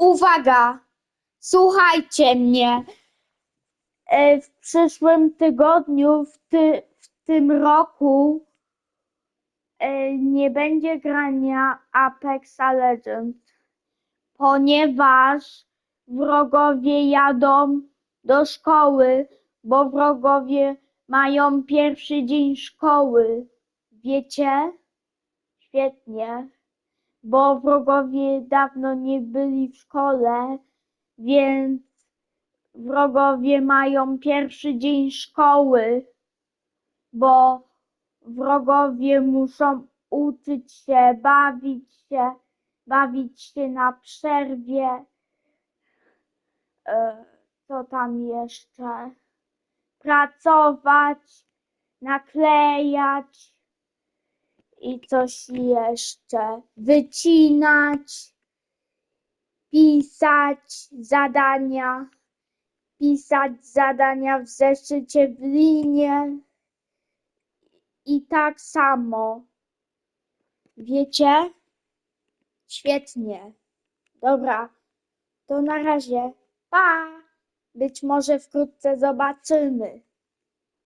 Uwaga! Słuchajcie mnie. E, W przyszłym tygodniu, w, ty, w tym roku e, nie będzie grania Apex Legends, ponieważ wrogowie jadą do szkoły, bo wrogowie mają pierwszy dzień szkoły. Wiecie? Świetnie bo wrogowie dawno nie byli w szkole, więc wrogowie mają pierwszy dzień szkoły, bo wrogowie muszą uczyć się, bawić się, bawić się na przerwie. E, Co tam jeszcze? Pracować, naklejać i coś jeszcze. Wycinać, pisać zadania, pisać zadania w zeszycie w linie i tak samo. Wiecie? Świetnie. Dobra, to na razie. Pa! Być może wkrótce zobaczymy.